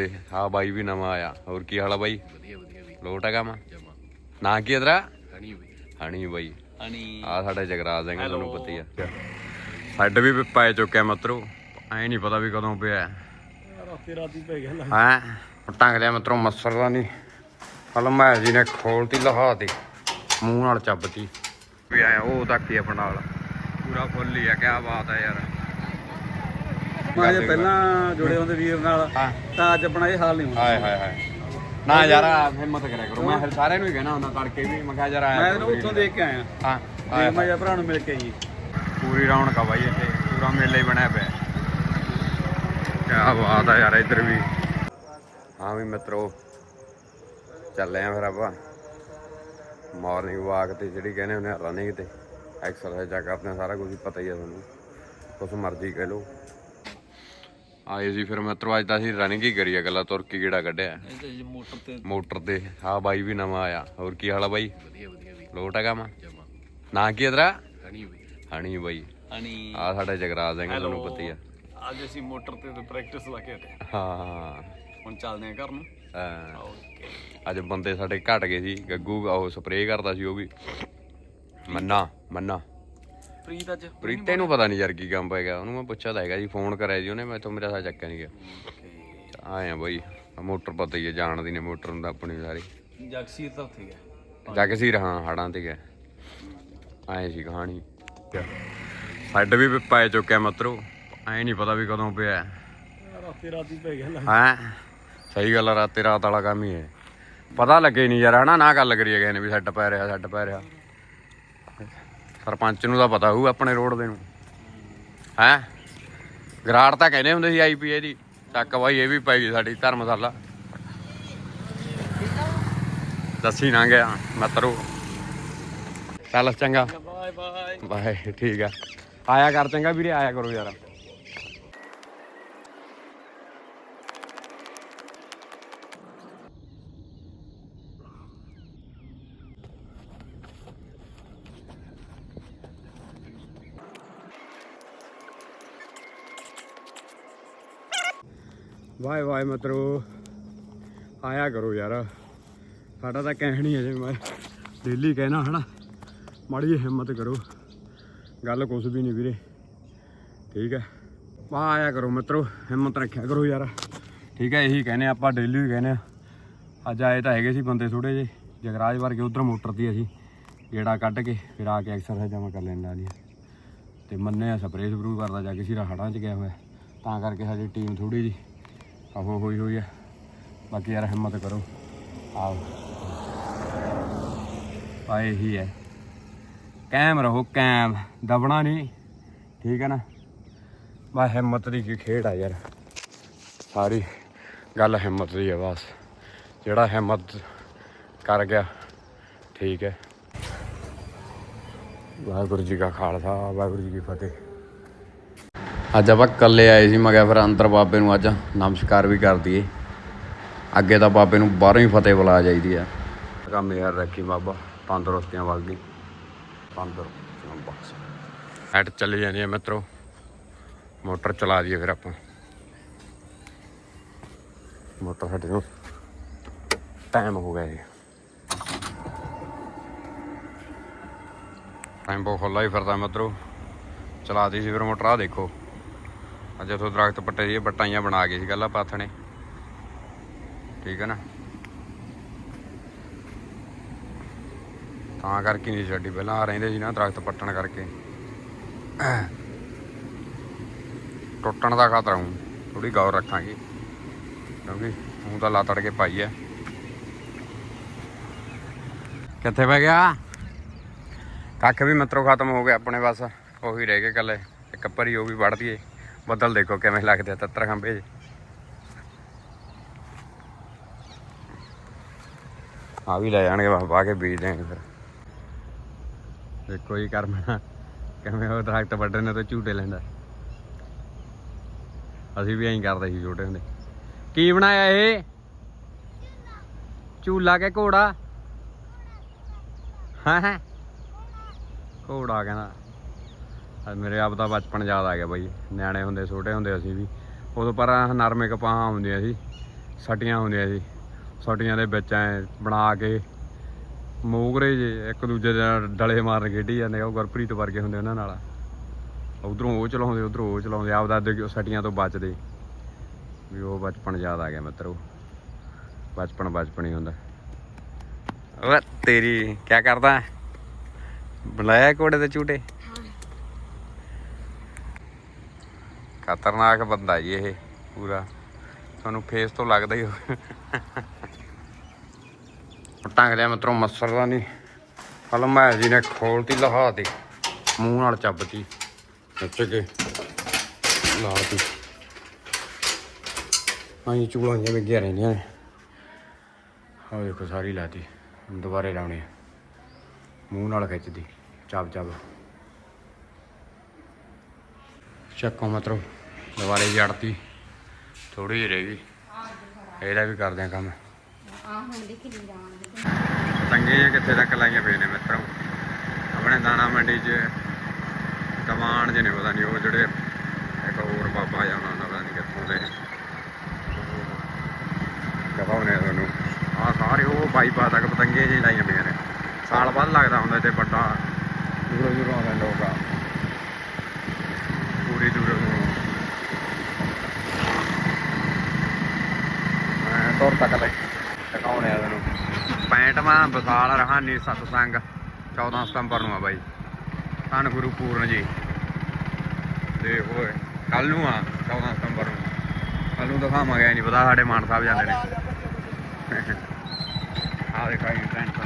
ਤੇ ਆ ਬਾਈ ਵੀ ਨਵਾਂ ਆਇਆ। ਹੋਰ ਕੀ ਹਾਲ ਆ ਬਾਈ? ਵਧੀਆ ਵਧੀਆ ਵੀ ਲੋਟ ਹੈ ਕੰਮ? ਜਮਾ ਨਾਂ ਕੀ ਇਧਰਾ ਹਣੀ ਹਣੀ ਬਾਈ। ਹਣੀ। ਆ ਸਾਡਾ ਜਗਰਾਜ ਸਿੰਘ ਤੁਹਾਨੂੰ ਪਤਾ ਹੀ ਆ। ਸੱਡ ਵੀ ਪੈ ਚੁੱਕਿਆ ਮਤਰੋ। ਐ ਨਹੀਂ ਪਤਾ ਵੀ ਕਦੋਂ ਪਿਆ। ਰਾਤੀ ਰਾਤੀ ਪੈ ਗਿਆ ਹੈ? ਟੰਗ ਲਿਆ ਮਤਰੋ ਮੱਸਰ ਦਾ ਨਹੀਂ ਹਲਮਾ ਜੀ ਨੇ ਖੋਲਤੀ ਲਹਾਤੀ ਮੂੰਹ ਨਾਲ ਚੱਬਤੀ ਵੀ ਆਇਆ ਉਹ ਤੱਕ ਹੀ ਆਪਣਾ ਨਾਲ ਪੂਰਾ ਫੁੱਲ ਹੀ ਆ ਕਿਆ ਬਾਤ ਹੈ ਯਾਰ। ਮੈਂ ਜੇ ਪਹਿਲਾਂ ਜੁੜੇ ਹੁੰਦੇ ਵੀਰ ਨਾਲ ਹਾਂ। ਤਾਂ ਅੱਜ ਆਪਣਾ ਇਹ ਹਾਲ ਨਹੀਂ ਹੁੰਦਾ ਹਾਏ ਹਾਏ ਹਾਏ। ਨਾ ਯਾਰ ਹਿੰਮਤ ਕਰਿਆ ਕਰੋ। ਮੈਂ ਫਿਰ ਸਾਰਿਆਂ ਨੂੰ ਹੀ ਕਹਿਣਾ ਹੁੰਦਾ ਤੜਕੇ ਵੀ। ਮੈਂ ਕਿਹਾ ਯਾਰ ਆਇਆ ਮੈਂ ਕਰੋ ਉੱਥੋਂ ਦੇਖ ਕੇ ਆਇਆ। ਹਾਂ ਤੇ ਮੈਂ ਜਾ ਭਰਾ ਨੂੰ ਮਿਲ ਕੇ ਆਈ। ਪੂਰੀ ਰੌਣਕ ਆ ਬਾਈ ਇੱਥੇ। ਪੂਰਾ ਮੇਲਾ ਹੀ ਬਣਿਆ ਪਿਆ। ਕਿਆ ਬਾਤ ਆ ਯਾਰ ਇੱਧਰ ਵੀ। ਹਾਂ ਵੀ ਮਿੱਤਰੋ ਚੱਲੇ ਆ ਫਿਰ ਆਪਾਂ। ਮਾਰਨਿੰਗ ਵਾਕ ਤੇ ਜਿਹੜੀ ਕਹਿੰਦੇ ਹੁੰਦੇ ਆ ਰਨਿੰਗ ਤੇ। ਐਕਸਰਸਾਈਜ਼ ਕਰਦੇ ਆ ਸਾਰਾ ਕੁਝ ਪਤਾ ਹੀ ਆ ਤੁਹਾਨੂੰ। ਕੁਛ ਮਰਜ਼ੀ ਕਹਿ ਲਓ। ਆਏ ਸੀ ਫਿਰ ਮਿੱਤਰੋ ਅੱਜ ਤਾਂ ਅਸੀਂ ਰਨਿੰਗ ਹੀ ਕਰੀ ਆ ਗੱਲਾਂ ਤੁਰ ਕੇ ਗੇੜਾ ਕੱਢਿਆ। ਇਹ ਮੋਟਰ ਤੇ ਮੋਟਰ ਤੇ ਆ ਬਾਈ ਵੀ ਨਵਾਂ ਆਇਆ। ਹੋਰ ਕੀ ਹਾਲ ਆ ਬਾਈ? ਵਧੀਆ ਵਧੀਆ ਵੀ ਲੋਟ ਹੈ ਕੰਮ? ਜਮਾ। ਨਾਂ ਕੀ ਇਧਰਾ ਹਣੀ ਵੀ ਹਣੀ ਬਾਈ। ਹਣੀ। ਆ ਸਾਡਾ ਜਗਰਾਜ ਸਿੰਘ ਤੁਹਾਨੂੰ ਪਤਾ ਹੀ ਆ। ਅੱਜ ਅਸੀਂ ਮੋਟਰ ਤੇ ਪ੍ਰੈਕਟਿਸ ਲਾ ਕੇ ਹਟੇ ਹਾਂ। ਹੁਣ ਚੱਲਦੇ ਆ ਘਰ ਨੂੰ। ਹਾਂ। ਓਕੇ। ਅੱਜ ਬੰਦੇ ਸਾਡੇ ਘਟ ਗਏ ਸੀ ਗੱਗੂ ਉਹ ਸਪਰੇਅ ਕਰਦਾ ਸੀ ਉਹ ਵੀ। ਮੰਨਾ ਮੰਨਾ। ਪ੍ਰੀਤ ਅੱਜ ਪ੍ਰੀਤੇ ਨੂੰ ਪਤਾ ਨਹੀਂ ਯਾਰ ਕੀ ਕੰਮ ਪੈ ਗਿਆ ਉਹਨੂੰ ਮੈਂ ਪੁੱਛਿਆ ਤਾਂ ਹੈਗਾ ਜੀ ਫੋਨ ਕਰਿਆ ਜੀ ਉਹਨੇ ਮੈਥੋਂ ਮੇਰਾ ਸਾ ਚੱਕਿਆ ਨਹੀਂ ਗਿਆ। ਆਏ ਆ ਬਾਈ ਮੋਟਰ ਪਤਾ ਹੀ ਹੈ ਜਾਣਦੀ ਨੇ ਮੋਟਰ ਨੂੰ ਤਾਂ ਆਪਣੀ ਸਾਰੀ। ਜਗਸੀਰ ਤਾਂ ਉੱਥੇ ਗਿਆ ਜੱਗ ਸੀ ਰਹਾ ਹੜਾਂ ਤੇ ਗਿਆ। ਆਏ ਸੀ ਕਹਾਣੀ। ਸੱਡ ਵੀ ਪੈ ਚੁੱਕਿਆ ਮਤਰੋ। ਐ ਨਹੀਂ ਪਤਾ ਵੀ ਕਦੋਂ ਪਿਆ। ਰਾਤੀ ਰਾਤੀ ਪੈ ਗਿਆ ਹੈ? ਸਹੀ ਗੱਲ ਆ ਰਾਤੇ ਰਾਤ ਵਾਲਾ ਕੰਮ ਹੀ ਹੈ। ਪਤਾ ਲੱਗੇ ਨਹੀਂ ਯਾਰ ਹਨਾ ਨਾ ਗੱਲ ਕਰੀਏ ਕਿਸੇ ਨੇ ਵੀ ਸੱਟ ਪੈ ਰਿਹਾ ਸੱਟ ਪੈ ਰਿਹਾ। ਸਰਪੰਚ ਨੂੰ ਤਾਂ ਪਤਾ ਹੋਊ ਆਪਣੇ ਰੋਡ ਦੇ ਨੂੰ। ਹੈ? ਗਰਾੜ ਤਾਂ ਕਹਿੰਦੇ ਹੁੰਦੇ ਸੀ ਆਈਪੀਏ ਦੀ ਚੱਕ ਬਾਈ ਇਹ ਵੀ ਪੈ ਗਈ ਸਾਡੀ ਧਰਮਸ਼ਾਲਾ। ਦੱਸੀ ਨਾ ਗਿਆ ਮਤਰੂ ਚੱਲ ਚੰਗਾ। Bye bye. ਬਾਏ ਠੀਕ ਆ। ਆਇਆ ਕਰ ਚੰਗਾ ਵੀਰੇ ਆਇਆ ਕਰੋ ਯਾਰ। ਵਾਏ ਵਾਏ ਮਤਰੋ। ਆਇਆ ਕਰੋ ਯਾਰ। ਸਾਡਾ ਤਾਂ ਕਹਿਣੀ ਹੈ ਜੇ ਮੈਂ ਡੇਲੀ ਕਹਿਣਾ, ਹਨਾ? ਮਾੜੀ ਜਿਹੀ ਹਿੰਮਤ ਕਰੋ। ਗੱਲ ਕੁਛ ਵੀ ਨਹੀਂ ਵੀਰੇ। ਠੀਕ ਹੈ। ਆ ਆਇਆ ਕਰੋ ਮਿੱਤਰੋ। ਹਿੰਮਤ ਰੱਖਿਆ ਕਰੋ ਯਾਰ। ਠੀਕ ਹੈ, ਇਹੀ ਕਹਿੰਦੇ ਆਪਾਂ ਡੇਲੀ ਹੀ ਕਹਿੰਦੇ ਆ। ਅੱਜ ਆਏ ਤਾਂ ਹੈਗੇ ਸੀ ਬੰਦੇ ਥੋੜੇ ਜੇ ਜਗਰਾਜ ਵਰਗੇ ਉਧਰ ਮੋਟਰ ਦੀ ਅਸੀਂ ਗੇੜਾ ਕੱਢ ਕੇ ਫਿਰ ਆ ਕੇ ਐਕਸਰਸਾਈਜ਼ ਜਮਾ ਕਰ ਲੈਣ ਵਾਲੀ ਤੇ ਮੰਨੇ ਆ ਸਪਰੇਅ ਸਪਰੂ ਕਰਦਾ ਜਾ ਕੇ ਸਿਰਾ ਹੜਾਂ 'ਚ ਗਿਆ ਹੋਇਆ। ਤਾਂ ਕਰਕੇ ਸਾਡੀ ਟੀਮ ਥੋੜੀ ਜੀ ਆਹੋ, ਹੋਈ ਹੋਈ ਆ ਬਾਕੀ ਯਾਰ ਹਿੰਮਤ ਕਰੋ। ਆਓ ਆ ਇਹੀ ਹੈ। ਕਾਇਮ ਰਹੋ, ਕਾਇਮ। ਦਬਣਾ ਨਹੀਂ। ਠੀਕ ਹੈ ਨਾ? ਬਾ ਹਿੰਮਤ ਦੀ ਕੀ ਖੇਡ ਆ ਯਾਰ। ਸਾਰੀ ਗੱਲ ਹਿੰਮਤ ਦੀ ਹੈ ਬਸ। ਜਿਹੜਾ ਹਿੰਮਤ ਕਰ ਗਿਆ, ਠੀਕ ਹੈ। ਵਾਹਿਗੁਰੂ ਜੀ ਕਾ ਖਾਲਸਾ, ਵਾਹਿਗੁਰੂ ਜੀ ਕੀ ਫਤਿਹ। ਅੱਜ ਆਪਾਂ ਇਕੱਲੇ ਆਏ ਸੀ ਮੈਂ ਕਿਹਾ ਫਿਰ ਅੰਦਰ ਬਾਬੇ ਨੂੰ ਅੱਜ ਨਮਸਕਾਰ ਵੀ ਕਰ ਦਈਏ। ਅੱਗੇ ਤਾਂ ਬਾਬੇ ਨੂੰ ਬਾਹਰੋਂ ਹੀ ਫਤਿਹ ਬੁਲਾ ਜਾਈਦੀ ਆ। ਕੰਮ ਯਾਰ ਰੱਖੀ ਬਾਬਾ ਤੰਦਰੁਸਤੀਆਂ ਵੱਲ ਦੀ ਤੰਦਰੁਸਤੀਆਂ ਬਸ। ਐਟ ਚੱਲੀ ਜਾਂਦੀ ਹੈ ਮਿੱਤਰੋ। ਮੋਟਰ ਚਲਾ ਦਈਏ ਫਿਰ ਆਪਾਂ। ਮੋਟਰ ਸਾਡੇ ਨੂੰ ਟਾਈਮ ਹੋ ਗਿਆ ਜੀ। ਟਾਈਮ ਬਹੁਤ ਖੁੱਲਾ ਹੀ ਫਿਰਦਾ ਮਿੱਤਰੋ। ਚਲਾ ਦੀ ਸੀ ਫਿਰ ਮੋਟਰ ਆ ਦੇਖੋ। ਅੱਜ ਇਥੋਂ ਦਰਖਤ ਪੱਟੇ ਜੀ ਬਟਾਈਆਂ ਬਣਾ ਗਏ ਸੀ ਗੱਲਾਂ ਪਾਥਣੇ ਠੀਕ ਹੈ ਨਾ? ਤਾਂ ਕਰਕੇ ਨਹੀਂ ਛੱਡੀ, ਪਹਿਲਾਂ ਆ ਰਹਿੰਦੇ ਸੀ ਨਾ ਦਰਖਤ ਪੱਟਣ ਕਰਕੇ। ਟੁੱਟਣ ਦਾ ਖਤਰਾ ਹੂੰ ਥੋੜੀ ਗੌਰ ਰੱਖਾਂਗੇ। ਕਿਉਂਕਿ ਹੂੰ ਤਾਂ ਲਾ ਤੜ ਕੇ ਪਾਈ ਐ ਕਿੱਥੇ ਪੈ ਗਿਆ? ਕੱਖ ਵੀ ਮਿੱਤਰੋ ਖਤਮ ਹੋ ਗਿਆ, ਆਪਣੇ ਬਸ। ਉਹੀ ਰਹਿ ਗਏ ਕੱਲੇ। ਇੱਕ ਪਰੀ ਉਹ ਵੀ ਵੜ ਦਈਏ। ਬੱਦਲ ਦੇਖੋ ਕਿਵੇਂ ਲੱਗਦੇ ਆ ਤੱਤਰ ਖੰਭੇ ਜੀ। ਆ ਵੀ ਲੈ ਜਾਣਗੇ ਬਸ, ਪਾ ਕੇ ਬੀਜ ਦੇਣਗੇ ਫਿਰ। ਦੇਖੋ ਹੀ ਕਰਮਣਾ ਕਿਵੇਂ ਉਹ ਦਰਖਤ ਵੱਢਣ ਨੇ ਤੇ ਝੂਟੇ ਲੈਂਦਾ। ਅਸੀਂ ਵੀ ਐਂ ਕਰਦੇ ਸੀ ਛੋਟੇ ਹੁੰਦੇ। ਕੀ ਬਣਾਇਆ ਇਹ? ਝੂਲਾ ਕੇ ਘੋੜਾ? ਹਾਂ? ਘੋੜਾ ਕਹਿੰਦਾ। ਅੱਜ ਮੇਰੇ ਆਪ ਦਾ ਬਚਪਨ ਯਾਦ ਆ ਗਿਆ ਬਾਈ। ਨਿਆਣੇ ਹੁੰਦੇ, ਛੋਟੇ ਹੁੰਦੇ ਅਸੀਂ ਵੀ। ਉਦੋਂ ਪਰ ਨਰਮੇ ਕਪਾਹਾਂ ਹੁੰਦੀਆਂ ਸੀ, ਸਟੀਆਂ ਹੁੰਦੀਆਂ ਸੀ। ਸਟੀਆਂ ਦੇ ਵਿੱਚ ਐ ਬਣਾ ਕੇ ਮੋਗਰੇ ਜੇ ਇੱਕ ਦੂਜੇ ਦੇ ਨਾਲ ਡਲੇ ਮਾਰਨ ਖੇਡੀ ਜਾਂਦੇ ਉਹ ਗੁਰਪ੍ਰੀਤ ਵਰਗੇ ਹੁੰਦੇ ਉਹਨਾਂ ਨਾਲ। ਉਧਰੋਂ ਉਹ ਚਲਾਉਂਦੇ, ਉਧਰੋਂ ਉਹ ਚਲਾਉਂਦੇ, ਆਪਦਾ ਅੱਗੇ ਸਟੀਆਂ ਤੋਂ ਬਚਦੇ। ਵੀ ਉਹ ਬਚਪਨ ਯਾਦ ਆ ਗਿਆ ਮਿੱਤਰੋ। ਬਚਪਨ ਬਚਪਨ ਹੀ ਹੁੰਦਾ। ਓਏ ਤੇਰੀ ਕੀ ਕਰਦਾ? ਬੁਲਾਇਆ ਕੋੜੇ ਤੇ ਝੂਟੇ? ਖਤਰਨਾਕ ਬੰਦਾ ਜੀ ਇਹ, ਪੂਰਾ। ਤੁਹਾਨੂੰ ਫੇਸ ਤੋਂ ਲੱਗਦਾ ਹੀ ਹੋਵੇ। ਟੰਗ ਲਿਆ ਮਿੱਤਰੋ ਮੱਸਰ ਦਾ ਨਹੀਂ। ਫਲਮ ਹੈ ਜੀ ਨੇ ਖੋਲਤੀ ਲਹਾਤੀ ਮੂੰਹ ਨਾਲ ਚੱਬਤੀ। ਖਿੱਚ ਕੇ ਲਾਤੀ ਆਈ ਚੂਲਾਂ ਜਿਵੇਂ ਗਿਆ ਰਹਿੰਦੀਆਂ ਨੇ। ਆਹ ਦੇਖੋ ਸਾਰੀ ਲਾਤੀ ਦੁਬਾਰੇ ਲਾਉਣੀ ਮੂੰਹ ਨਾਲ ਖਿੱਚਦੀ। ਚੱਬ ਚੱਬ ਚੱਕੋ ਮਤਲਬ ਦੁਬਾਰੇ ਜੜਤੀ। ਥੋੜੀ ਜਿਹੀ ਰਹਿ ਗਈ। ਇਹਦਾ ਵੀ ਕਰਦੇ ਆ ਕੰਮ। ਚੰਗੇ ਜਿਹੇ ਕਿੱਥੇ ਤੱਕ ਲਾਈਆਂ ਪਏ ਨੇ ਮਿੱਤਰੋ। ਆਪਣੇ ਦਾਣਾ ਮੰਡੀ 'ਚ ਕਮਾਨ ਜਿਹਨੇ ਪਤਾ ਨਹੀਂ ਉਹ ਜਿਹੜੇ ਇੱਕ ਹੋਰ ਬਾਬਾ ਜਾਂ ਉਹਨਾਂ ਦਾ, ਪਤਾ ਨਹੀਂ ਕਿੱਥੋਂ ਦੇ। ਕਹਾਉਨੇ ਤੁਹਾਨੂੰ। ਆ ਸਾਰੇ ਉਹ ਬਾਈਪਾਸ ਤੱਕ ਪਤੰਗੇ ਜਿਹੇ ਲਾਈਆਂ ਪਈਆਂ ਨੇ। ਸਾਲ ਬਾਅਦ ਲੱਗਦਾ ਹੁੰਦਾ ਇੱਥੇ ਵੱਡਾ। ਦੂਰੋਂ ਦੂਰੋਂ ਆਉਂਦੇ ਲੋਕ ਆ ਪੂਰੀ ਦੂਰੋਂ ਦੂਰੋਂ ਮੈਂ ਤੁਰ ਤੱਕ ਲੈ ਟਿਕਾਉਣੇ ਆ ਤੈਨੂੰ। 65ਵਾਂ ਵਿਸਾਲ ਰਹਾਨੀ ਸਤਸੰਗ 14 ਸਤੰਬਰ ਨੂੰ ਆ ਬਾਈ। ਧੰਨ ਗੁਰੂ ਪੂਰਨ ਜੀ। ਦੇਖ ਓਏ ਕੱਲ ਨੂੰ ਆ 14 ਸਤੰਬਰ ਨੂੰ। ਕੱਲ ਨੂੰ ਦਿਖਾਵਾਂਗੇ ਨਹੀਂ ਪਤਾ ਸਾਡੇ ਮਾਨ ਸਾਹਿਬ ਜਾਂਦੇ ਨੇ। ਆ ਦੇਖਾਈ ਟੈਂਟ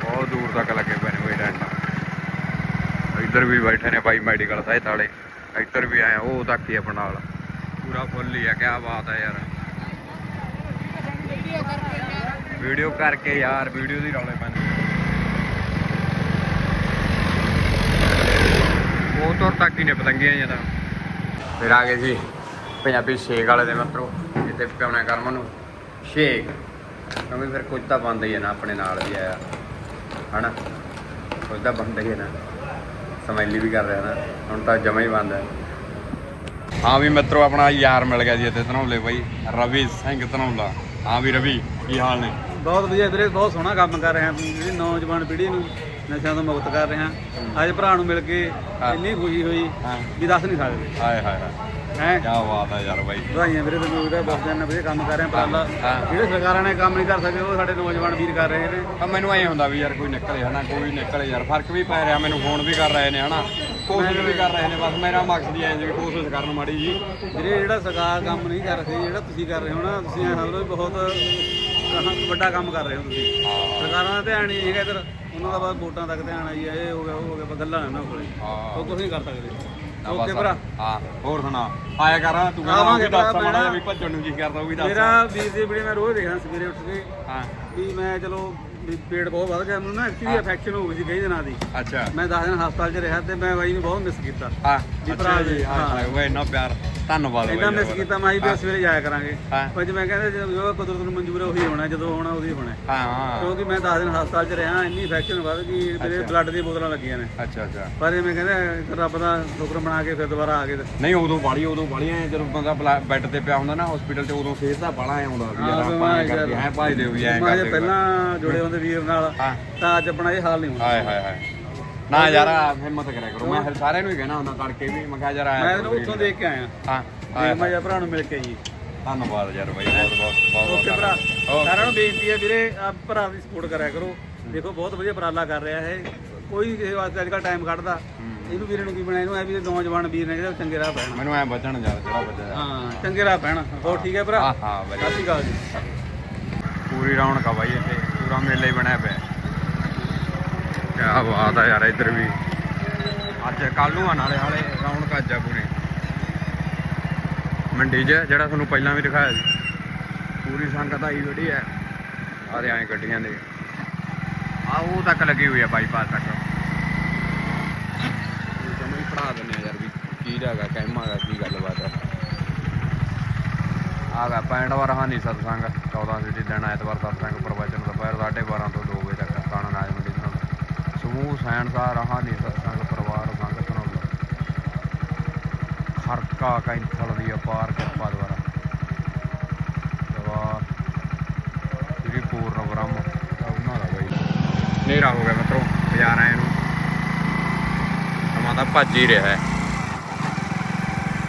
ਬਹੁਤ ਦੂਰ ਤੱਕ ਲੱਗੇ ਪਏ ਨੇ ਕੋਈ ਟੈਂਟ ਇੱਧਰ ਵੀ ਬੈਠੇ ਨੇ ਭਾਈ ਮੈਡੀਕਲ ਸਾਹਿਬ ਵਾਲੇ। ਇੱਧਰ ਵੀ ਆਏ ਉਹ ਤੱਕ ਹੀ ਆਪਣਾ ਨਾਲ ਪੂਰਾ ਫੁੱਲ ਹੀ ਆ, ਕਿਆ ਬਾਤ ਹੈ ਯਾਰ। ਵੀਡੀਓ ਕਰਕੇ ਯਾਰ, ਵੀਡੀਓ ਦੀ ਰੌਲੇ ਪੈਂਦੇ। ਉਹ ਤੁਰ ਤੱਕ ਹੀ ਨੇ ਪਤੰਗੀਆਂ ਜਦਾ ਫਿਰ ਆ ਗਏ ਸੀ ਪੰਜਾਬੀ ਸ਼ੇਕ ਵਾਲੇ ਦੇ ਮਿੱਤਰੋ ਜਿੱਥੇ ਪਿਆਉਣਾ ਕਰਮ ਨੂੰ। ਸ਼ੇਕ, ਕਿਉਂਕਿ ਫਿਰ ਕੁਝ ਤਾਂ ਬੰਦ ਹੀ ਹੈ ਨਾ, ਆਪਣੇ ਨਾਲ ਵੀ ਆਇਆ। ਹਨਾ? ਕੁਝ ਤਾਂ ਬੰਦ ਹੀ ਹੈ ਨਾ। ਸਮੈਲੀ ਵੀ ਕਰ ਰਿਹਾ ਨਾ, ਹੁਣ ਤਾਂ ਜਮਾ ਹੀ ਬੰਦ ਹੈ। ਹਾਂ ਵੀ ਮਿੱਤਰੋ, ਆਪਣਾ ਯਾਰ ਮਿਲ ਗਿਆ ਜੀ ਇੱਥੇ ਧਨੌਲੇ ਬਾਈ, ਰਵੀ ਸਿੰਘ ਧਨੌਲਾ। ਹਾਂ ਵੀ ਰਵੀ, ਕੀ ਹਾਲ ਨੇ? ਬਹੁਤ ਵਧੀਆ ਵੀਰੇ, ਬਹੁਤ ਸੋਹਣਾ ਕੰਮ ਕਰ ਰਿਹਾ ਹਾਂ ਜਿਹੜੀ ਨੌਜਵਾਨ ਪੀੜ੍ਹੀ ਨੂੰ। ਨਸ਼ਿਆਂ ਤੋਂ ਮੁਕਤ ਕਰ ਰਹੇ ਹਾਂ। ਅੱਜ ਭਰਾ ਨੂੰ ਮਿਲ ਕੇ। ਇੰਨੀ ਖੁਸ਼ੀ ਹੋਈ ਵੀ ਦੱਸ ਨਹੀਂ ਸਕਦੇ। ਹਾਏ ਹਾਏ ਹਾਏ। ਹੈ? ਕੀ ਬਾਤ ਹੈ ਯਾਰ ਬਾਈ। ਵਧਾਈਆਂ ਵੀਰੇ ਬਹੁਤ ਵਧੀਆ ਕੰਮ ਕਰ ਰਹੇ ਪਰਾਲਾ। ਜਿਹੜੇ ਸਰਕਾਰਾਂ ਨੇ ਕੰਮ ਨਹੀਂ ਕਰ ਸਕਦੇ ਉਹ ਸਾਡੇ ਨੌਜਵਾਨ ਵੀਰ ਕਰ ਰਹੇ ਨੇ। ਆ ਮੈਨੂੰ ਐ ਹੁੰਦਾ ਵੀ ਯਾਰ ਕੋਈ ਨਿਕਲੇ ਹਨਾ ਕੋਈ ਨਿਕਲੇ ਯਾਰ ਫ਼ਰਕ ਵੀ ਪੈ ਰਿਹਾ ਮੈਨੂੰ ਫੋਨ ਵੀ ਕਰ ਰਹੇ ਨੇ ਹਨਾ। ਕੋਸ਼ਿਸ਼ ਵੀ ਕਰ ਰਹੇ ਨੇ ਬਸ ਮੇਰਾ ਮਕਸਦ ਹੀ ਐ ਜੀ ਕੋਸ਼ਿਸ਼ ਕਰਨ ਮਾੜੀ ਜੀ ਵੀਰੇ ਜਿਹੜਾ ਸਰਕਾਰ ਕੰਮ ਨਹੀਂ ਕਰ ਰਹੀ ਜਿਹੜਾ ਤੁਸੀਂ ਕਰ ਰਹੇ ਹੋ ਨਾ ਤੁਸੀਂ ਐਂ ਸਮਝ ਬਹੁਤ ਕਹਾਂ ਵੱਡਾ ਕੰਮ ਕਰ ਰਹੇ ਹੋ ਤੁਸੀਂ। ਸਰਕਾਰਾਂ ਦਾ ਧਿਆਨ ਨਹੀਂ ਹੈਗਾ ਇੱਧਰ। ਉਹਨਾਂ ਦਾ ਬਸ ਵੋਟਾਂ ਤੱਕ ਧਿਆਨ ਆਈ ਹੈ ਇਹ ਹੋ ਗਿਆ ਉਹ ਹੋ ਗਿਆ ਬਸ ਗੱਲਾਂ ਨੇ ਉਹਨਾਂ ਕੋਲੇ। ਉਹ ਕੁਝ ਨਹੀਂ ਕਰ ਸਕਦੇ। ਆ ਓਕੇ ਭਰਾ। ਹਾਂ ਹੋਰ ਸੁਣਾ। ਆਇਆ ਕਰ ਤੂੰ ਕਹਿੰਦਾ ਦੱਸ ਮਾੜਾ ਜਿਹਾ ਵੀ ਭੱਜਣ ਨੂੰ ਕੀ ਕਰਦਾ ਉਹ ਵੀ ਦੱਸ। ਮੇਰਾ ਵੀਰ ਦੀ ਵੀਡੀਓ ਮੈਂ ਰੋਜ਼ ਦੇਖਦਾ ਸਵੇਰੇ ਉੱਠ ਕੇ। ਹਾਂ। ਵੀ ਮੈਂ ਚਲੋ ਵੀ ਪੇਟ ਬਹੁਤ ਵੱਧ ਗਿਆ ਮੈਨੂੰ ਨਾ ਐਕਚੁਅਲੀ ਹਾਂ। ਇਨਫੈਕਸ਼ਨ ਹੋ ਗਈ ਸੀ ਕਈ ਦਿਨਾਂ ਦੀ। ਅੱਛਾ। ਮੈਂ 10 ਦਿਨ ਹਸਪਤਾਲ 'ਚ ਰਿਹਾ ਤੇ ਮੈਂ ਬਾਈ ਨੂੰ ਬਹੁਤ ਮਿਸ ਕੀਤਾ। ਹਾਂ। ਜੀ ਭਰਾ ਜੀ ਜੀ, ਹਾਂ ਹਾਂ। ਓਏ ਇੰਨਾ ਪਿਆਰ। ਧੰਨਵਾਦ ਇੰਨਾ ਮਿਸ। ਕੀਤਾ ਮੈਂ ਹੀ। ਵੀ। ਸਵੇਰੇ ਜਾਇਆ ਕਰਾਂਗੇ। ਹਾਂ। ਪਰ ਜਿਵੇਂ ਕਹਿੰਦੇ ਜਦੋਂ ਕੁਦਰਤ ਨੂੰ ਮਨਜ਼ੂਰ ਹੈ ਉਹੀ ਹੋਣਾ ਜਦੋਂ ਹੋਣਾ ਉਹਦੀ ਹੋਣਾ। ਹਾਂ ਕਿਉਂਕਿ ਮੈਂ 10 ਦਿਨ ਹਸਪਤਾਲ 'ਚ ਰਿਹਾ ਇੰਨੀ ਇਨਫੈਕਸ਼ਨ ਵੱਧ ਗਈ ਮੇਰੇ। ਬਲੱਡ ਦੀਆਂ ਬੋਤਲਾਂ ਲੱਗੀਆਂ ਨੇ। ਅੱਛਾ ਅੱਛਾ। ਪਰ ਇਹ ਮੈਂ ਕਹਿੰਦਾ ਰੱਬ ਦਾ ਸ਼ੁਕਰ ਬਣਾ ਕੇ ਫਿਰ ਦੁਬਾਰਾ ਆ ਗਏ ਨਹੀਂ ਉਦੋਂ ਬਾਲੀ ਉਦੋਂ ਬਾਲੀਆਂ ਜਦੋਂ ਬੰਦਾ ਬਲਾ- ਬੈੱਡ ਤੇ ਪਿਆ ਹੁੰਦਾ ਨਾ ਹਸਪੀਟਲ 'ਚ ਉਦੋਂ ਸਿਹਤ ਦਾ ਬਾਲਾ ਆਉਂਦਾ ਵੀ ਹਾਂ, ਯਾਰ ਵੀ ਆਪਾਂ ਐਂ ਮੈਂ ਕਰਦੇ ਐ ਭਾਜਦੇ ਹੋਈ ਐ ਮੈਂ ਜੇ ਕਰਦੇ ਪਹਿਲਾਂ ਜੁੜੇ ਹੁੰਦੇ ਵੀਰ ਨਾਲ ਹਾਂ। ਤਾਂ ਅੱਜ ਆਪਣਾ ਇਹ ਹਾਲ ਨਹੀਂ ਹੁੰਦਾ। ਹਾਏ ਹਾਏ ਹਾਏ। ਨਾ ਯਾਰ ਹਿੰਮਤ ਕਰਿਆ ਕਰੋ। ਮੈਂ ਫਿਰ ਸਾਰਿਆਂ ਨੂੰ ਹੀ ਕਹਿਣਾ ਹੁੰਦਾ ਤੜਕੇ ਵੀ। ਮੈਂ ਕਿਹਾ ਯਾਰ ਆਇਆ ਮੈਂ ਇਹਨੂੰ। ਉੱਥੋਂ ਦੇਖ ਕੇ ਆਇਆ। ਹਾਂ ਤੇ ਮੈਂ ਜਾ ਭਰਾ ਨੂੰ ਮਿਲ ਕੇ ਜੀ ਧੰਨਵਾਦ ਯਾਰ ਬਾਈ ਬਹੁਤ ਬਹੁਤ ਬਹੁਤ ਓਕੇ ਭਰਾ। ਸਾਰਿਆਂ ਨੂੰ ਬੇਨਤੀ ਹੈ ਵੀਰੇ ਆ ਭਰਾ ਦੀ ਸਪੋਰਟ ਕਰਿਆ ਕਰੋ। ਦੇਖੋ ਬਹੁਤ ਵਧੀਆ ਉਪਰਾਲਾ ਕਰ ਰਿਹਾ ਹੈ ਕੋਈ ਕਿਸੇ ਵਾਸਤੇ ਅੱਜ ਕੱਲ ਟਾਈਮ ਕੱਢਦਾ। ਇਹਨੂੰ ਵੀਰੇ ਨੂੰ ਕੀ ਬਣਾਇਆ ਇਹਨੂੰ ਐ ਵੀ ਨੌਜਵਾਨ ਵੀਰ ਨੇ ਜਿਹੜਾ ਚੰਗੇ ਰਾਹ ਪੈਣਾ। ਮੈਨੂੰ ਐ ਬਚਣ ਯਾਰ ਜਿਹੜਾ ਬਚਿਆ ਹਾਂ ਚੰਗੇ ਰਾਹ ਪੈਣਾ। ਹੋਰ ਠੀਕ ਹੈ ਭਰਾ? ਹਾਂ ਹਾਂ ਸਤਿ ਵਧੀਆ ਸ਼੍ਰੀ ਅਕਾਲ ਜੀ। ਪੂਰੀ ਰੌਣਕ ਆ ਬਾਈ ਇੱਥੇ। ਪੂਰਾ ਮੇਲਾ ਹੀ ਬਣਿਆ ਪਿਆ। ਕੀ ਬਾਤ ਆ ਯਾਰ, ਇੱਧਰ ਵੀ। ਅੱਜ ਕੱਲ ਨੂੰ ਆ ਨਾਲੇ ਹਾਲੇ ਰੌਣਕ ਅੱਜ ਆ ਪੂਰੀ। ਮੰਡੀ 'ਚ, ਜਿਹੜਾ ਤੁਹਾਨੂੰ ਪਹਿਲਾਂ ਵੀ ਦਿਖਾਇਆ ਸੀ। ਪੂਰੀ ਸੰਗਤ ਆਈ ਜਿਹੜੀ ਹੈ। ਆਦੇ ਐਂ ਗੱਡੀਆਂ ਦੇ ਆ ਉਹ ਤੱਕ ਲੱਗੀ ਹੋਈ ਆ ਬਾਈਪਾਸ ਤੱਕ। ਜਮਾ ਹੀ ਪੜਾ ਦਿੰਦੇ ਆ ਯਾਰ ਵੀ ਕੀ ਹੈਗਾ ਕਹਿਮਾ ਹੈਗਾ ਕੀ ਗੱਲਬਾਤ ਹੈ ਆ ਗਿਆ ਪੈਂਡ ਵਾਰ ਹਾਨੀ ਸਤਸੰਗ 14 ਸਿਟੀ ਦਿਨ ਐਤਵਾਰ ਸਤਸੰਗ, ਪ੍ਰਵਚਨ ਦੁਪਹਿਰ 12:30 ਤੋਂ 2 ਵਜੇ ਤੱਕ। ਸਮੂਹ ਸਮੂਹ ਸੈਨਸਾਰ ਹਾਨੀ ਸਤਸੰਗ ਪਰਿਵਾਰ ਸੰਗਤ ਨੂੰ ਹਰਕਾ ਕੈਂਥਲ ਦੀ ਅਪਾਰ ਕਿਰਪਾ ਦੁਆਰਾ। ਦਵਾ ਸ੍ਰੀ ਪੂਰਨ ਬ੍ਰਹਮ। ਦਾ ਉਹਨਾਂ ਦਾ ਬਈ। ਹਨੇਰਾ ਹੋ ਗਿਆ ਮਿੱਤਰੋ, ਬਾਜ਼ਾਰ ਆਏ ਨੂੰ। ਸਮਾਂ ਤਾਂ ਭੱਜ ਹੀ ਰਿਹਾ ਹੈ।